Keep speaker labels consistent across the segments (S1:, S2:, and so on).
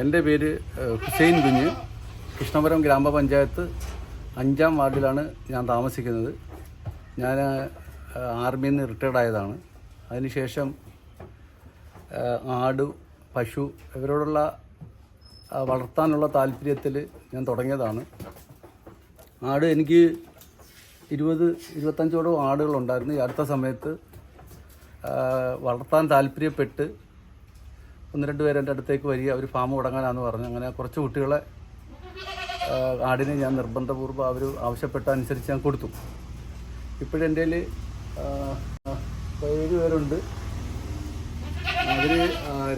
S1: എന്റെ പേര് ഹുസൈൻ കുഞ്ഞ്. കൃഷ്ണപുരം ഗ്രാമപഞ്ചായത്ത് അഞ്ചാം വാർഡിലാണ് ഞാൻ താമസിക്കുന്നത്. ഞാൻ ആർമിയിൽ നിന്ന് റിട്ടയർഡ് ആയതാണ്. അതിനുശേഷം ആട് പശു ഇവരോടുള്ള വളർത്താനുള്ള താല്പര്യത്തിൽ ഞാൻ തുടങ്ങിയതാണ്. ആട് എനിക്ക് ഇരുപത് ഇരുപത്തഞ്ചോളം ആടുകളുണ്ടായിരുന്നു. ഈ അടുത്ത സമയത്ത് വളർത്താൻ താല്പര്യപ്പെട്ട് ഒന്ന് രണ്ട് പേര് എന്റെ അടുത്തേക്ക് വരിക ഒരു ഫാം തുടങ്ങാനാന്ന് പറഞ്ഞു. അങ്ങനെ കുറച്ച് കുട്ടികളെ ആടിനെ ഞാൻ നിർബന്ധപൂർവം അവർ ആവശ്യപ്പെട്ട അനുസരിച്ച് ഞാൻ കൊടുത്തു. ഇപ്പോഴെന്റെ ഏഴ് പേരുണ്ട്. അവർ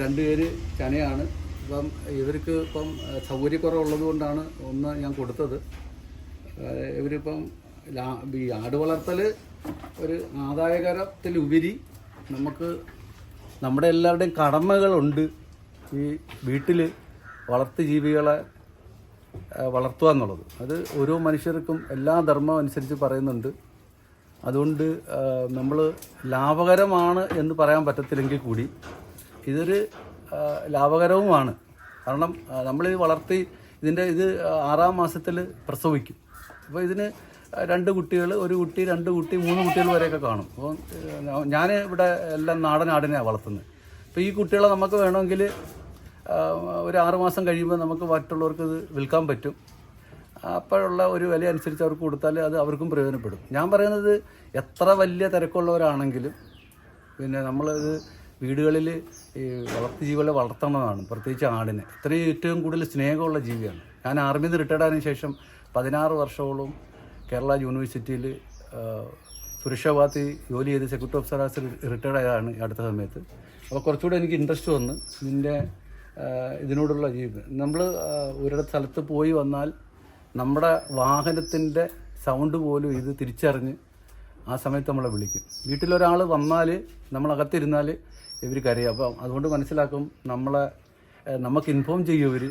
S1: രണ്ട് പേര് ചനയാണ്. ഇപ്പം ഇവർക്ക് ഇപ്പം സൗകര്യക്കുറവുള്ളത് കൊണ്ടാണ് ഒന്ന് ഞാൻ കൊടുത്തത്. ഇവരിപ്പം ഈ ആട് വളർത്തൽ ഒരു ആദായകരത്തിലുപരി നമുക്ക് നമ്മുടെ എല്ലാവരുടെയും കടമകളുണ്ട്. ഈ വീട്ടിൽ വളർത്തു ജീവികളെ വളർത്തുക എന്നുള്ളത്. അത് ഓരോ മനുഷ്യർക്കും എല്ലാ ധർമ്മം അനുസരിച്ച് പറയുന്നുണ്ട്. അതുകൊണ്ട് നമ്മൾ ലാഭകരമാണ് എന്ന് പറയാൻ പറ്റത്തില്ലെങ്കിൽ കൂടി ഇതൊരു ലാഭകരവുമാണ്. കാരണം നമ്മൾ വളർത്തി ഇതിന്റെ ഇത് ആറാം മാസത്തിൽ പ്രസവിക്കും. അപ്പോൾ ഇതിന് രണ്ട് കുട്ടികൾ ഒരു കുട്ടി രണ്ട് കുട്ടി മൂന്ന് കുട്ടികൾ വരെയൊക്കെ കാണും. അപ്പോൾ ഞാൻ ഇവിടെ എല്ലാം നാടൻ ആടിനെയാണ് വളർത്തുന്നത് അപ്പോൾ ഈ കുട്ടികളെ നമുക്ക് വേണമെങ്കിൽ ഒരു ആറുമാസം കഴിയുമ്പോൾ നമുക്ക് മറ്റുള്ളവർക്ക് ഇത് വിൽക്കാൻ പറ്റും. അപ്പോഴുള്ള ഒരു വില അനുസരിച്ച് അവർക്ക് കൊടുത്താൽ അത് അവർക്കും പ്രയോജനപ്പെടും. ഞാൻ പറയുന്നത് എത്ര വലിയ തിരക്കുള്ളവരാണെങ്കിലും പിന്നെ നമ്മളത് വീടുകളിൽ ഈ വളർത്തു ജീവികളെ വളർത്തണമെന്നാണ് പ്രത്യേകിച്ച് ആടിനെ. ഇത്രയും ഏറ്റവും കൂടുതൽ സ്നേഹമുള്ള ജീവിയാണ്. ഞാൻ ആർമിയിൽ നിന്ന് റിട്ടയർഡ് ആയതിനു ശേഷം പതിനാറ് വർഷത്തോളം കേരള യൂണിവേഴ്സിറ്റിയിൽ സുരക്ഷാഭാഗത്ത് ജോലി ചെയ്ത് സെക്യൂരിറ്റി ഓഫീസർ റിട്ടയർഡ് ആയതാണ് അടുത്ത സമയത്ത്. അപ്പോൾ കുറച്ചുകൂടെ എനിക്ക് ഇൻട്രസ്റ്റ് വന്ന് ഇതിന്റെ ഇതിനോടുള്ള ജീവിതം നമ്മൾ ഒരിടത്ത് സ്ഥലത്ത് പോയി വന്നാൽ നമ്മുടെ വാഹനത്തിന്റെ സൗണ്ട് പോലും ഇത് തിരിച്ചറിഞ്ഞ് ആ സമയത്ത് നമ്മളെ വിളിക്കും. വീട്ടിലൊരാൾ വന്നാൽ നമ്മളകത്തിരുന്നാൽ ഇവർ കരയും. അപ്പം അതുകൊണ്ട് മനസ്സിലാക്കും നമ്മളെ നമുക്ക് ഇൻഫോം ചെയ്യും ഇവർ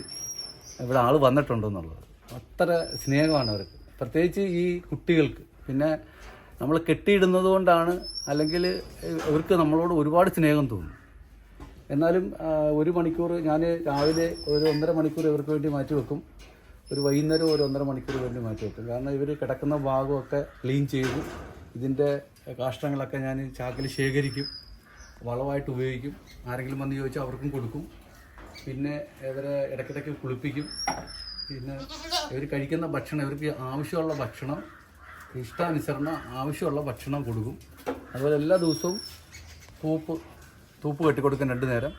S1: ഇവിടെ ആൾ വന്നിട്ടുണ്ടെന്നുള്ളത്. അത്ര സ്നേഹമാണ് അവർക്ക്. പ്രത്യേകിച്ച് ഈ കുട്ടികൾക്ക്. പിന്നെ നമ്മൾ കെട്ടിയിടുന്നത് കൊണ്ടാണ് അല്ലെങ്കിൽ ഇവർക്ക് നമ്മളോട് ഒരുപാട് സ്നേഹം തോന്നും. എന്നാലും ഒരു മണിക്കൂർ ഞാൻ രാവിലെ ഒരു ഒന്നര മണിക്കൂർ ഇവർക്ക് വേണ്ടി മാറ്റി വെക്കും. ഒരു വൈകുന്നേരം ഒരു ഒന്നര മണിക്കൂർ വേണ്ടി മാറ്റി വെക്കും. കാരണം ഇവർ കിടക്കുന്ന ഭാഗമൊക്കെ ക്ലീൻ ചെയ്ത് ഇതിന്റെ കാഷ്ടങ്ങളൊക്കെ ഞാൻ ചാക്കിൽ ശേഖരിക്കും. വളമായിട്ട് ഉപയോഗിക്കും. ആരെങ്കിലും വന്ന് ചോദിച്ചാൽ അവർക്കും കൊടുക്കും. പിന്നെ ഇവരെ ഇടയ്ക്കിടയ്ക്ക് കുളിപ്പിക്കും. പിന്നെ ഇവർ കഴിക്കുന്ന ഭക്ഷണം ഇവർക്ക് ആവശ്യമുള്ള ഭക്ഷണം ഇഷ്ടാനുസരണം ആവശ്യമുള്ള ഭക്ഷണം കൊടുക്കും. അതുപോലെ എല്ലാ ദിവസവും തൂപ്പ് തൂപ്പ് കെട്ടിക്കൊടുക്കും രണ്ട് നേരം.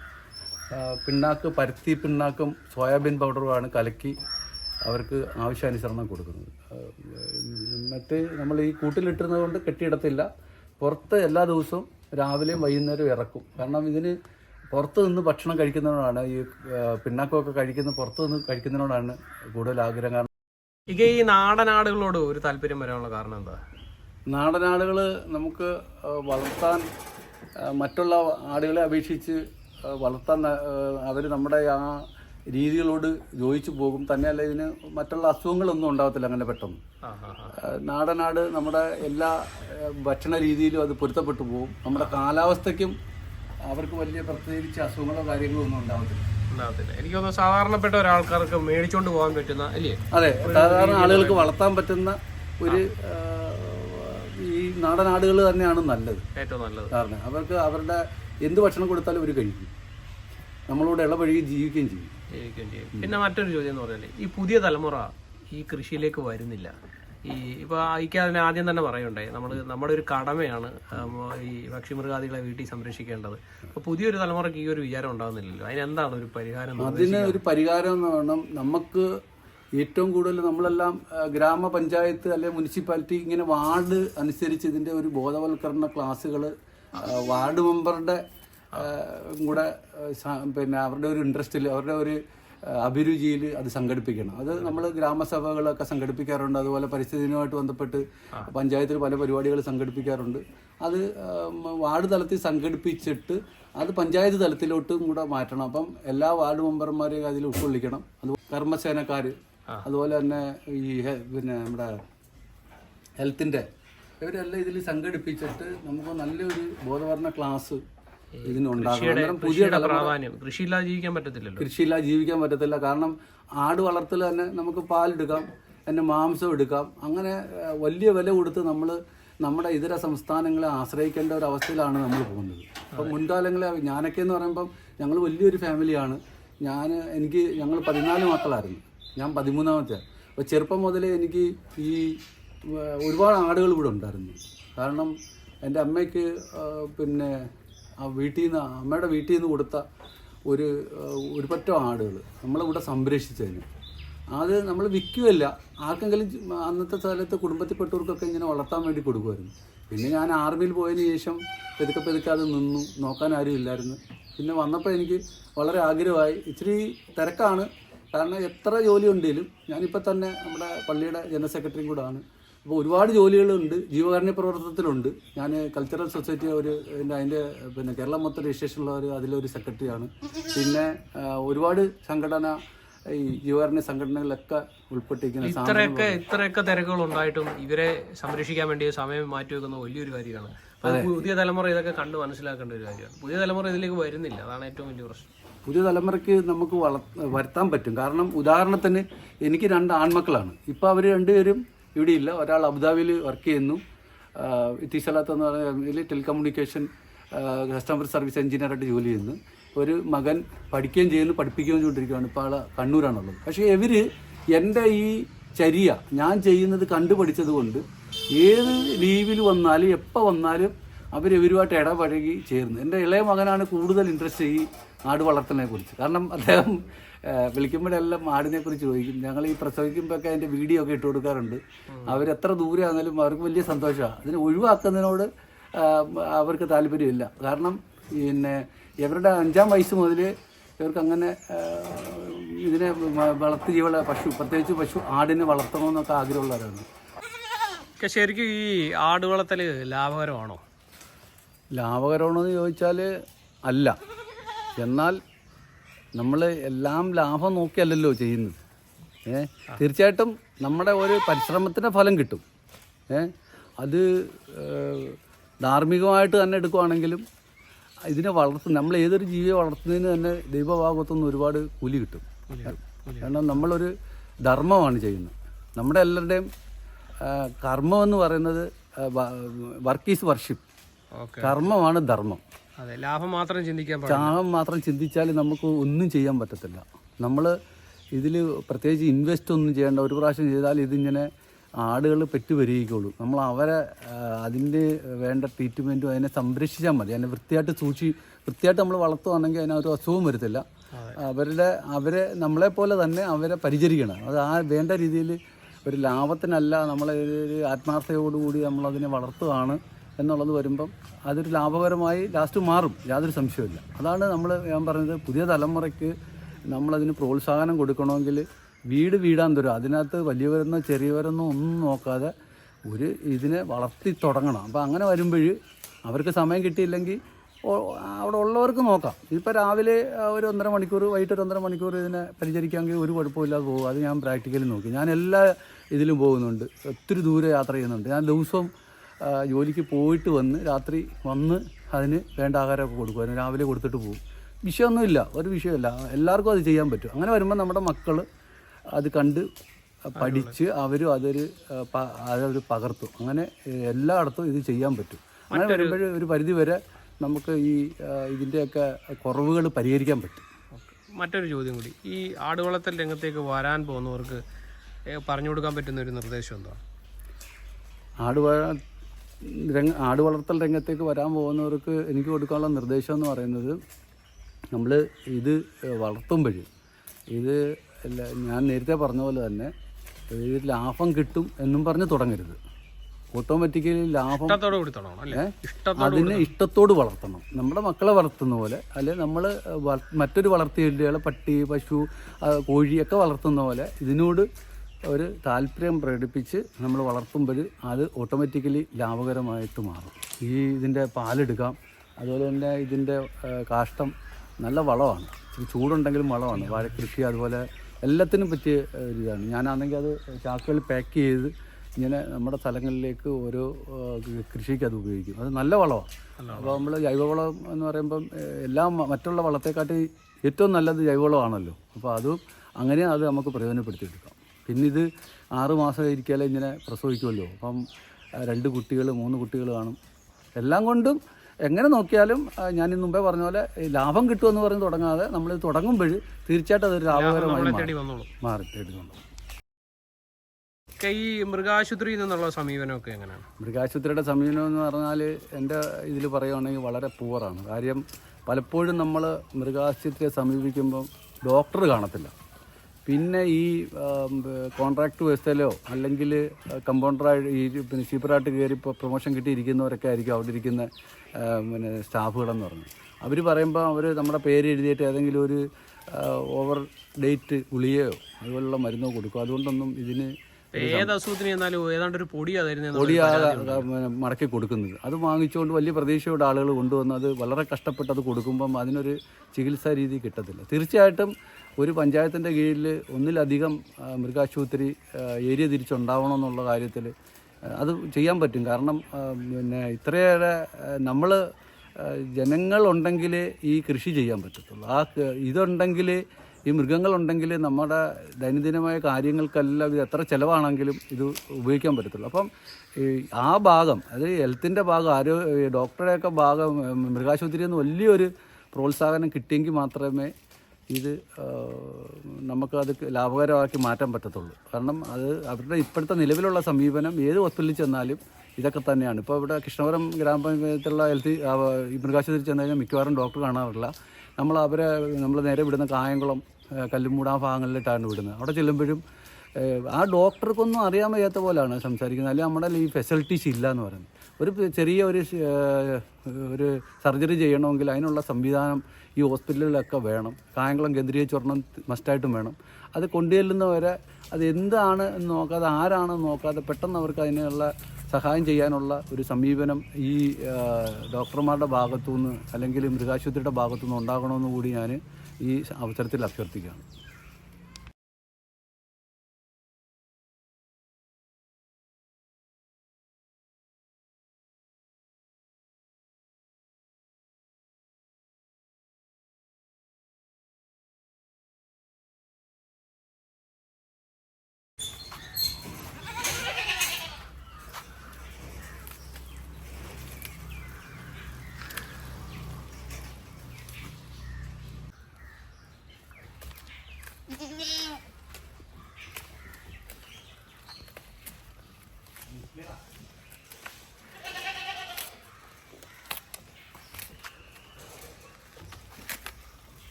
S1: പിണ്ണാക്ക് പരുത്തി പിണ്ണാക്കും സോയാബീൻ പൗഡറുമാണ് കലക്കി അവർക്ക് ആവശ്യാനുസരണം കൊടുക്കുന്നത്. മറ്റ് നമ്മൾ ഈ കൂട്ടിലിട്ടുന്നത് കൊണ്ട് കെട്ടിയിടത്തില്ല. പുറത്ത് എല്ലാ ദിവസവും രാവിലെയും വൈകുന്നേരവും ഇറക്കും. കാരണം ഇതിന് പുറത്ത് നിന്ന് ഭക്ഷണം കഴിക്കുന്നതിനോടാണ് ഈ പിണ്ണാക്കമൊക്കെ കഴിക്കുന്ന പുറത്ത് നിന്ന് കഴിക്കുന്നതിനോടാണ് കൂടുതൽ ആഗ്രഹം. കാരണം
S2: ഇക ഈ നാടനാടുകളോട് ഒരു താല്പര്യം വരാനുള്ള കാരണം എന്താ?
S1: നാടനാടുകൾ നമുക്ക് വളർത്താൻ മറ്റുള്ള ആടുകളെ അപേക്ഷിച്ച് വളർത്താൻ അവർ നമ്മുടെ ആ രീതികളോട് യോജിച്ചു പോകും. തന്നെയല്ല ഇതിന് മറ്റുള്ള അസുഖങ്ങളൊന്നും ഉണ്ടാകത്തില്ല അങ്ങനെ പെട്ടെന്ന്. നാടനാട് നമ്മുടെ എല്ലാ ഭക്ഷണ രീതിയിലും അത് പൊരുത്തപ്പെട്ടു പോകും. നമ്മുടെ കാലാവസ്ഥയ്ക്കും അവർക്ക് വലിയ പ്രത്യേകിച്ച് അസുഖങ്ങളോ കാര്യങ്ങളോ ഒന്നും
S2: ഉണ്ടാവത്തില്ല. എനിക്ക് തോന്നുന്നു സാധാരണപ്പെട്ട ഒരാൾക്കാർക്ക് മേടിച്ചോണ്ട് പോകാൻ പറ്റുന്ന അല്ലേ?
S1: അതെ സാധാരണ ആളുകൾക്ക് വളർത്താൻ പറ്റുന്ന ഒരു ഈ ഈ നാടനാടുകൾ തന്നെയാണ് നല്ലത്.
S2: ഏറ്റവും നല്ലത്.
S1: കാരണം അവർക്ക് അവരുടെ എന്ത് ഭക്ഷണം കൊടുത്താലും അവർ കഴിക്കും. നമ്മളോട് ഇളപഴകി ജീവിക്കുകയും ചെയ്യും.
S2: ജീവിക്കുകയും ചെയ്യും. പിന്നെ മറ്റൊരു ചോദ്യം എന്ന് പറഞ്ഞാൽ ഈ പുതിയ തലമുറ ഈ കൃഷിയിലേക്ക് വരുന്നില്ല. ഈ ഇപ്പോൾ ഐക്യ അതിന് ആദ്യം തന്നെ പറയണ്ടേ നമ്മൾ നമ്മുടെ ഒരു കടമയാണ് ഈ പക്ഷിമൃഗാദികളെ വീട്ടിൽ സംരക്ഷിക്കേണ്ടത്. അപ്പോൾ പുതിയൊരു തലമുറയ്ക്ക് ഈ ഒരു വിചാരം ഉണ്ടാകുന്നില്ലല്ലോ അതിനെന്താണ് ഒരു പരിഹാരം
S1: അതിന് ഒരു പരിഹാരം എന്ന് പറഞ്ഞാൽ നമുക്ക് ഏറ്റവും കൂടുതൽ നമ്മളെല്ലാം ഗ്രാമപഞ്ചായത്ത് അല്ലെ മുനിസിപ്പാലിറ്റി ഇങ്ങനെ വാർഡ് അനുസരിച്ച് ഇതിന്റെ ഒരു ബോധവൽക്കരണ ക്ലാസ്സുകൾ വാർഡ് മെമ്പറുടെ കൂടെ പിന്നെ അവരുടെ ഒരു ഇൻട്രസ്റ്റിൽ അവരുടെ ഒരു അഭിരുചിയിൽ അത് സംഘടിപ്പിക്കണം. അത് നമ്മൾ ഗ്രാമസഭകളൊക്കെ സംഘടിപ്പിക്കാറുണ്ട്. അതുപോലെ പരിസ്ഥിതിയുമായിട്ട് ബന്ധപ്പെട്ട് പഞ്ചായത്തിൽ പല പരിപാടികൾ സംഘടിപ്പിക്കാറുണ്ട്. അത് വാർഡ് തലത്തിൽ സംഘടിപ്പിച്ചിട്ട് അത് പഞ്ചായത്ത് തലത്തിലോട്ടും കൂടെ മാറ്റണം. അപ്പം എല്ലാ വാർഡ് മെമ്പർമാരെയും അതിൽ ഉൾക്കൊള്ളിക്കണം. അത് കർമ്മസേനക്കാർ അതുപോലെ തന്നെ ഈ പിന്നെ നമ്മുടെ ഹെൽത്തിന്റെ ഇവരെല്ലാം ഇതിൽ സംഘടിപ്പിച്ചിട്ട് നമുക്ക് നല്ലൊരു ബോധവൽക്കരണ ക്ലാസ് ഇതിനുണ്ടാകണം പുതിയ
S2: പ്രാധാന്യം. കൃഷിയില്ലാതെ ജീവിക്കാൻ പറ്റത്തില്ലല്ലോ.
S1: കൃഷിയില്ലാതെ ജീവിക്കാൻ പറ്റത്തില്ല. കാരണം ആട് വളർത്തൽ തന്നെ നമുക്ക് പാലെടുക്കാം എന്നെ മാംസം എടുക്കാം. അങ്ങനെ വലിയ വില കൊടുത്ത് നമ്മൾ നമ്മുടെ ഇതര സംസ്ഥാനങ്ങളെ ആശ്രയിക്കേണ്ട ഒരു അവസ്ഥയിലാണ് നമ്മൾ പോകുന്നത്. അപ്പം മുൻകാലങ്ങളെ ഞാനൊക്കെ എന്ന് പറയുമ്പം ഞങ്ങൾ വലിയൊരു ഫാമിലിയാണ്. ഞാൻ എനിക്ക് ഞങ്ങൾ പതിനാല് മക്കളായിരുന്നു. ഞാൻ പതിമൂന്നാമത്തെ. അപ്പോൾ ചെറുപ്പം മുതലേ എനിക്ക് ഈ ഒരുപാട് ആടുകൾ ഇവിടെ ഉണ്ടായിരുന്നു. കാരണം എന്റെ അമ്മയ്ക്ക് പിന്നെ ആ വീട്ടിൽ നിന്ന് അമ്മയുടെ വീട്ടിൽ നിന്ന് കൊടുത്ത ഒരു ഒരു പറ്റം ആടുകൾ നമ്മളിവിടെ സംരക്ഷിച്ചതിന്. അത് നമ്മൾ വിൽക്കുകയല്ല. ആർക്കെങ്കിലും അന്നത്തെ സ്ഥലത്ത് കുടുംബത്തിൽപ്പെട്ടവർക്കൊക്കെ ഇങ്ങനെ വളർത്താൻ വേണ്ടി കൊടുക്കുമായിരുന്നു. പിന്നെ ഞാൻ ആർമിയിൽ പോയതിന് ശേഷം പെതുക്കെ പെതുക്കെ അത് നിന്നു. നോക്കാൻ ആരും ഇല്ലായിരുന്നു. പിന്നെ വന്നപ്പോൾ എനിക്ക് വളരെ ആഗ്രഹമായി. ഇച്ചിരി തിരക്കാണ്. കാരണം എത്ര ജോലി ഉണ്ടെങ്കിലും ഞാനിപ്പോൾ തന്നെ നമ്മുടെ പള്ളിയുടെ ജനറൽ സെക്രട്ടറിയും കൂടെ ആണ്. അപ്പോൾ ഒരുപാട് ജോലികളുണ്ട് ജീവകാരുണ്യ പ്രവർത്തനത്തിലുണ്ട്. ഞാൻ കൾച്ചറൽ സൊസൈറ്റി ഒരു പിന്നെ അതിന്റെ പിന്നെ കേരളം മൊത്തം രജിസ്ട്രേഷനുള്ള ഒരു അതിലൊരു സെക്രട്ടറിയാണ് പിന്നെ ഒരുപാട് സംഘടന ഈ ജീവകാരുണ്യ സംഘടനകളിലൊക്കെ ഉൾപ്പെട്ടിരിക്കുന്ന
S2: ഇത്രയൊക്കെ ഇത്രയൊക്കെ തിരക്കുകൾ ഉണ്ടായിട്ടും ഇവരെ സംരക്ഷിക്കാൻ വേണ്ടി സമയം മാറ്റി വെക്കുന്ന വലിയൊരു കാര്യമാണ്. പുതിയ തലമുറ ഇതൊക്കെ കണ്ട് മനസ്സിലാക്കേണ്ട ഒരു കാര്യമാണ്. പുതിയ തലമുറ ഇതിലേക്ക് വരുന്നില്ല. അതാണ് ഏറ്റവും വലിയ പ്രശ്നം.
S1: പുതിയ തലമുറയ്ക്ക് നമുക്ക് വള വരുത്താൻ പറ്റും. കാരണം ഉദാഹരണത്തിന് എനിക്ക് രണ്ട് ആൺമക്കളാണ്. ഇപ്പോൾ അവർ രണ്ടുപേരും ഇവിടെ ഇല്ല ഒരാൾ അബുദാബിയിൽ വർക്ക് ചെയ്യുന്നു. ഇത്തിസലാത്ത് എന്ന് പറഞ്ഞാൽ ടെലികമ്മ്യൂണിക്കേഷൻ കസ്റ്റമർ സർവീസ് എഞ്ചിനീയറായിട്ട് ജോലി ചെയ്യുന്നു. ഒരു മകൻ പഠിക്കുകയും ചെയ്യുന്നു പഠിപ്പിക്കുകയും ചെയ്തുകൊണ്ടിരിക്കുകയാണ്. ഇപ്പോൾ ആൾ കണ്ണൂരാണുള്ളത്. പക്ഷേ ഇവർ എന്റെ ഈ ചരിയ ഞാൻ ചെയ്യുന്നത് കണ്ടുപഠിച്ചത് കൊണ്ട് ഏത് ലീവിൽ വന്നാലും എപ്പോൾ വന്നാലും അവർ ഇവരുമായിട്ട് ഇടപഴകി ചേർന്ന് എന്റെ ഇളയ മകനാണ് കൂടുതൽ ഇൻട്രസ്റ്റ് ഈ നാട് വളർത്തലിനെ കുറിച്ച്. കാരണം അദ്ദേഹം വിളിക്കുമ്പോഴെല്ലാം ആടിനെ കുറിച്ച് ചോദിക്കും. ഞങ്ങൾ ഈ പ്രസവിക്കുമ്പോഴൊക്കെ അതിന്റെ വീഡിയോ ഒക്കെ ഇട്ട് കൊടുക്കാറുണ്ട്. അവരെത്ര ദൂരെ ആണെങ്കിലും അവർക്ക് വലിയ സന്തോഷമാണ് അതിനെ ഒഴിവാക്കുന്നതിനോട് അവർക്ക് താല്പര്യമില്ല. കാരണം പിന്നെ ഇവരുടെ അഞ്ചാം വയസ്സ് മുതൽ ഇവർക്ക് അങ്ങനെ ഇതിനെ വളർത്തു ജീവള പശു പ്രത്യേകിച്ച് പശു ആടിനെ വളർത്തണമെന്നൊക്കെ ആഗ്രഹമുള്ളവരാണ്.
S2: ശരിക്കും ഈ ആട് വളർത്തൽ ലാഭകരമാണോ?
S1: ലാഭകരമാണോ എന്ന് ചോദിച്ചാൽ അല്ല. എന്നാൽ നമ്മൾ എല്ലാം ലാഭം നോക്കിയല്ലല്ലോ ചെയ്യുന്നത്. ഏ? തീർച്ചയായിട്ടും നമ്മുടെ ഒരു പരിശ്രമത്തിന്റെ ഫലം കിട്ടും. ഏ? അത് ധാർമ്മികമായിട്ട് തന്നെ എടുക്കുവാണെങ്കിലും ഇതിനെ വളർത്തുന്ന നമ്മൾ ഏതൊരു ജീവിയെ വളർത്തുന്നതിന് തന്നെ ദൈവഭാഗത്തുനിന്ന് ഒരുപാട് കൂലി കിട്ടും. കാരണം നമ്മളൊരു ധർമ്മമാണ് ചെയ്യുന്നത്. നമ്മുടെ എല്ലാവരുടെയും കർമ്മം എന്ന് പറയുന്നത് വർക്ക് ഈസ് വർഷിപ്പ്. കർമ്മമാണ് ധർമ്മം.
S2: അതെ ലാഭം മാത്രം ചിന്തിക്കാൻ
S1: ലാഭം മാത്രം ചിന്തിച്ചാൽ നമുക്ക് ഒന്നും ചെയ്യാൻ പറ്റത്തില്ല. നമ്മൾ ഇതിൽ പ്രത്യേകിച്ച് ഇൻവെസ്റ്റ് ഒന്നും ചെയ്യേണ്ട ഒരു പ്രാവശ്യം ചെയ്താൽ ഇതിങ്ങനെ ആടുകൾ പെറ്റുവരികയുള്ളൂ നമ്മൾ അവരെ അതിന്റെ വേണ്ട ട്രീറ്റ്മെന്റും അതിനെ സംരക്ഷിച്ചാൽ മതി. അതിനെ വൃത്തിയായിട്ട് സൂക്ഷി വൃത്തിയായിട്ട് നമ്മൾ വളർത്തുവാണെങ്കിൽ അതിനൊരു അസുഖവും വരത്തില്ല. അവരുടെ അവരെ നമ്മളെ പോലെ തന്നെ അവരെ പരിചരിക്കണം. അത് ആ വേണ്ട രീതിയിൽ ഒരു ലാഭത്തിനല്ല നമ്മളെ ഒരു ആത്മാർത്ഥതയോടുകൂടി നമ്മളതിനെ വളർത്തുകയാണ് എന്നുള്ളത് വരുമ്പം അതൊരു ലാഭകരമായി ലാസ്റ്റ് മാറും. യാതൊരു സംശയമില്ല അതാണ് നമ്മൾ ഞാൻ പറഞ്ഞത് പുതിയ തലമുറയ്ക്ക് നമ്മളതിന് പ്രോത്സാഹനം കൊടുക്കണമെങ്കിൽ വീട് വീടാൻ തരും അതിനകത്ത് വലിയവരെന്നോ ചെറിയവരെന്നോ ഒന്നും നോക്കാതെ ഒരു ഇതിനെ വളർത്തി തുടങ്ങണം. അപ്പോൾ അങ്ങനെ വരുമ്പോൾ അവർക്ക് സമയം കിട്ടിയില്ലെങ്കിൽ അവിടെ ഉള്ളവർക്ക് നോക്കാം. ഇപ്പോൾ രാവിലെ ഒരു ഒന്നര മണിക്കൂർ വൈകിട്ട് ഒരു ഒന്നര മണിക്കൂർ ഇതിനെ പരിചരിക്കാമെങ്കിൽ ഒരു കുഴപ്പമില്ലാതെ പോകും. അത് ഞാൻ പ്രാക്ടിക്കലി നോക്കി. ഞാൻ എല്ലാ ഇതിലും പോകുന്നുണ്ട്. ഒത്തിരി ദൂരെ യാത്ര ചെയ്യുന്നുണ്ട്. ഞാൻ ദിവസവും ജോലിക്ക് പോയിട്ട് വന്ന് രാത്രി വന്ന് അതിന് വേണ്ട ആഹാരമൊക്കെ കൊടുക്കും. അതിന് രാവിലെ കൊടുത്തിട്ട് പോകും. വിഷയമൊന്നുമില്ല. ഒരു വിഷയമില്ല. എല്ലാവർക്കും അത് ചെയ്യാൻ പറ്റും. അങ്ങനെ വരുമ്പോൾ നമ്മുടെ മക്കൾ അത് കണ്ട് പഠിച്ച് അവരും അതൊരു അതൊരു പകർത്തും. അങ്ങനെ എല്ലായിടത്തും ഇത് ചെയ്യാൻ പറ്റും. അങ്ങനെ വരുമ്പോൾ ഒരു പരിധി വരെ നമുക്ക് ഈ ഇതിന്റെയൊക്കെ കുറവുകൾ പരിഹരിക്കാൻ പറ്റും.
S2: മറ്റൊരു ചോദ്യം കൂടി. ഈ ആട് വളർത്തൽ രംഗത്തേക്ക് വരാൻ പോകുന്നവർക്ക് പറഞ്ഞു കൊടുക്കാൻ പറ്റുന്ന ഒരു നിർദ്ദേശം എന്താണ്?
S1: ആട് വള- രംഗ ആട് വളർത്തൽ രംഗത്തേക്ക് വരാൻ പോകുന്നവർക്ക് എനിക്ക് കൊടുക്കാനുള്ള നിർദ്ദേശം എന്ന് പറയുന്നത് നമ്മൾ ഇത് വളർത്തുമ്പോൾ ഇത് ഞാൻ നേരത്തെ പറഞ്ഞ പോലെ തന്നെ ഇത് ലാഭം കിട്ടും എന്നും പറഞ്ഞ് തുടങ്ങരുത്. ഓട്ടോമാറ്റിക്കലി ലാഭം അതിനെ ഇഷ്ടത്തോട് വളർത്തണം. നമ്മുടെ മക്കളെ വളർത്തുന്ന പോലെ അല്ലെ നമ്മൾ മറ്റൊരു വളർത്തിയ പട്ടി പശു കോഴിയൊക്കെ വളർത്തുന്ന പോലെ ഇതിനോട് ഒരു താല്പര്യം പ്രകടിപ്പിച്ച് നമ്മൾ വളർത്തുമ്പോൾ അത് ഓട്ടോമാറ്റിക്കലി ലാഭകരമായിട്ട് മാറും. ഈ ഇതിന്റെ പാലെടുക്കാം അതുപോലെ തന്നെ ഇതിന്റെ കാഷ്ടം നല്ല വളമാണ്. ഇച്ചിരി ചൂടുണ്ടെങ്കിലും വളമാണ്. വാഴക്കൃഷി അതുപോലെ എല്ലാത്തിനും പറ്റിയ ഒരു ഇതാണ്. ഞാനാണെങ്കിൽ അത് ചാക്കുകളിൽ പാക്ക് ചെയ്ത് ഇങ്ങനെ നമ്മുടെ സ്ഥലങ്ങളിലേക്ക് ഓരോ കൃഷിക്ക് അത് ഉപയോഗിക്കും. അത് നല്ല വളമാണ്. അപ്പോൾ നമ്മൾ ജൈവവളം എന്ന് പറയുമ്പം എല്ലാം മറ്റുള്ള വളത്തെക്കാട്ടി ഏറ്റവും നല്ലത് ജൈവവളമാണല്ലോ. അപ്പോൾ അതും അങ്ങനെ അത് നമുക്ക് പ്രയോജനപ്പെടുത്തിയെടുക്കാം. പിന്നെ ഇത് ആറ് മാസം ഇരിക്കാതെ ഇങ്ങനെ പ്രസവിക്കുമല്ലോ അപ്പം രണ്ട് കുട്ടികൾ മൂന്ന് കുട്ടികൾ കാണും. എല്ലാം കൊണ്ടും എങ്ങനെ നോക്കിയാലും ഞാൻ ഇന്ന് മുമ്പേ പറഞ്ഞ പോലെ ലാഭം കിട്ടുമെന്ന് പറഞ്ഞ് തുടങ്ങാതെ നമ്മൾ തുടങ്ങുമ്പോൾ തീർച്ചയായിട്ടും അതൊരു ലാഭകരമായി മാറി.
S2: തേടി വന്നോളൂ. ഈ മൃഗാശുപത്രിയിൽ നിന്നുള്ള സമീപനമൊക്കെ എങ്ങനെയാണ്?
S1: മൃഗാശുപത്രിയുടെ സമീപനം എന്ന് പറഞ്ഞാൽ എന്റെ ഇതിൽ പറയുകയാണെങ്കിൽ വളരെ പൂവറാണ് കാര്യം പലപ്പോഴും നമ്മൾ മൃഗാശുപത്രിയെ സമീപിക്കുമ്പം ഡോക്ടർ കാണത്തില്ല. പിന്നെ ഈ കോൺട്രാക്ട് വ്യവസ്ഥയിലോ അല്ലെങ്കിൽ കമ്പൗണ്ടറായി ഈ പിന്നെ സീപ്പറായിട്ട് കയറി ഇപ്പോൾ പ്രൊമോഷൻ കിട്ടിയിരിക്കുന്നവരൊക്കെ ആയിരിക്കും അവിടെ ഇരിക്കുന്ന പിന്നെ സ്റ്റാഫുകളെന്ന് പറഞ്ഞു. അവർ പറയുമ്പോൾ അവർ നമ്മുടെ പേര് എഴുതിയിട്ട് ഏതെങ്കിലും ഒരു ഓവർ ഡേറ്റ് ഗുളികയോ അതുപോലുള്ള മരുന്നോ കൊടുക്കും. അതുകൊണ്ടൊന്നും ഇതിന്
S2: ഏത് അസുഖത്തിന് ചെന്നാലും ഏതാണ്ട് ഒരു പൊടിയാ തരുന്നത്
S1: പൊടിയാകെ മടക്കി കൊടുക്കുന്നത്. അത് വാങ്ങിച്ചുകൊണ്ട് വലിയ പ്രതീക്ഷയോടെ ആളുകൾ കൊണ്ടുവന്ന് അത് വളരെ കഷ്ടപ്പെട്ട് അത് കൊടുക്കുമ്പം അതിനൊരു ചികിത്സാ രീതി കിട്ടത്തില്ല. തീർച്ചയായിട്ടും ഒരു പഞ്ചായത്തിന്റെ കീഴിൽ ഒന്നിലധികം മൃഗാശുപത്രി ഏരിയ തിരിച്ചുണ്ടാവണം എന്നുള്ള കാര്യത്തിൽ അത് ചെയ്യാൻ പറ്റും. കാരണം പിന്നെ ഇത്രയേറെ നമ്മൾ ജനങ്ങളുണ്ടെങ്കിൽ ഈ കൃഷി ചെയ്യാൻ പറ്റത്തുള്ളൂ. ആ ഇതുണ്ടെങ്കിൽ ഈ മൃഗങ്ങളുണ്ടെങ്കിൽ നമ്മുടെ ദൈനംദിനമായ കാര്യങ്ങൾക്കെല്ലാം ഇത് എത്ര ചിലവാണെങ്കിലും ഇത് ഉപയോഗിക്കാൻ പറ്റത്തുള്ളൂ. അപ്പം ആ ഭാഗം അതായത് ഹെൽത്തിന്റെ ഭാഗം ആരോ ഈ ഡോക്ടറുടെയൊക്കെ ഭാഗം മൃഗാശുപത്രിയിൽ നിന്ന് വലിയൊരു പ്രോത്സാഹനം കിട്ടിയെങ്കിൽ മാത്രമേ ഇത് നമുക്ക് ലാഭകരമാക്കി മാറ്റാൻ പറ്റത്തുള്ളൂ. കാരണം അത് അവരുടെ ഇപ്പോഴത്തെ നിലവിലുള്ള സമീപനം ഏത് ഹോസ്പിറ്റലിൽ ചെന്നാലും ഇതൊക്കെ തന്നെയാണ്. ഇപ്പോൾ ഇവിടെ കൃഷ്ണപുരം ഗ്രാമപഞ്ചായത്തിലുള്ള ഹെൽത്ത് മൃഗാശുപത്രി ചെന്ന് കഴിഞ്ഞാൽ മിക്കവാറും ഡോക്ടർ കാണാറില്ല. നമ്മൾ അവരെ നമ്മൾ നേരെ വിടുന്ന കായംകുളം കല്ലുമൂട് ഭാഗങ്ങളിലിട്ടാണ് വിടുന്നത്. അവിടെ ചെല്ലുമ്പോഴും ആ ഡോക്ടർക്കൊന്നും അറിയാൻ വയ്യാത്ത പോലെയാണ് സംസാരിക്കുന്നത്. അല്ലെങ്കിൽ നമ്മുടെ ഈ ഫെസിലിറ്റീസ് ഇല്ല എന്ന് പറയുന്നത്. ഒരു ചെറിയ ഒരു ഒരു സർജറി ചെയ്യണമെങ്കിൽ അതിനുള്ള സംവിധാനം ഈ ഹോസ്പിറ്റലിലൊക്കെ വേണം. കായംകുളം കേന്ദ്രീകരിച്ച് ഒരെണ്ണം മസ്റ്റായിട്ടും വേണം. അത് കൊണ്ടുചെല്ലുന്നവരെ അത് എന്താണ് എന്ന് നോക്കാതെ ആരാണെന്ന് നോക്കാതെ പെട്ടെന്ന് അവർക്ക് അതിനുള്ള സഹായം ചെയ്യാനുള്ള ഒരു സമീപനം ഈ ഡോക്ടർമാരുടെ ഭാഗത്തു നിന്ന് അല്ലെങ്കിൽ മൃഗാശുപത്രിയുടെ ഭാഗത്തു നിന്ന് ഉണ്ടാകണമെന്ന് കൂടി ഞാൻ ഈ അവസരത്തിൽ അഭ്യർത്ഥിക്കുകയാണ്.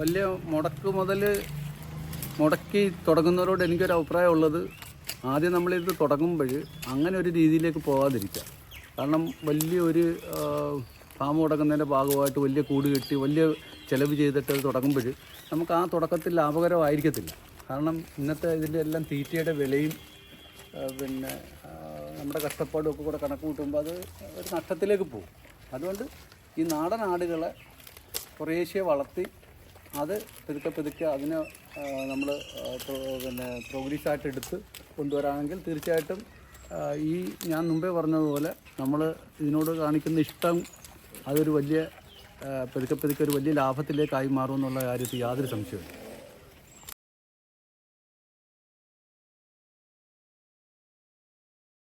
S1: വലിയ മുടക്ക് മുതൽ മുടക്കി തുടങ്ങുന്നവരോട് എനിക്കൊരു അഭിപ്രായം ഉള്ളത് ആദ്യം നമ്മളിത് തുടങ്ങുമ്പോൾ അങ്ങനെ ഒരു രീതിയിലേക്ക് പോകാതിരിക്കുക. കാരണം വലിയൊരു ഫാം തുടങ്ങുന്നതിന്റെ ഭാഗമായിട്ട് വലിയ കൂട് കെട്ടി വലിയ ചിലവ് ചെയ്തിട്ട് അത് തുടങ്ങുമ്പോൾ നമുക്ക് ആ തുടക്കത്തിൽ ലാഭകരമായിരിക്കത്തില്ല. കാരണം ഇന്നത്തെ ഇതിന്റെ എല്ലാം തീറ്റയുടെ വിലയും പിന്നെ നമ്മുടെ കഷ്ടപ്പാടും ഒക്കെ കൂടെ കണക്ക് കൂട്ടുമ്പോൾ അത് ഒരു നഷ്ടത്തിലേക്ക് പോകും. അതുകൊണ്ട് ഈ നാടൻ ആടുകളെ കുറേശ്ശെ വളർത്തി അത് പുതുക്കെ പുതുക്കെ അതിനെ നമ്മൾ പിന്നെ പ്രോഗ്രസ് ആയിട്ട് എടുത്ത് കൊണ്ടുവരാണെങ്കിൽ തീർച്ചയായിട്ടും ഈ ഞാൻ മുമ്പേ പറഞ്ഞതുപോലെ നമ്മൾ ഇതിനോട് കാണിക്കുന്ന ഇഷ്ടം അതൊരു വലിയ പുതുക്കെ പെതുക്കെ ഒരു വലിയ ലാഭത്തിലേക്കായി മാറുമെന്നുള്ള കാര്യത്തിൽ യാതൊരു സംശയമില്ല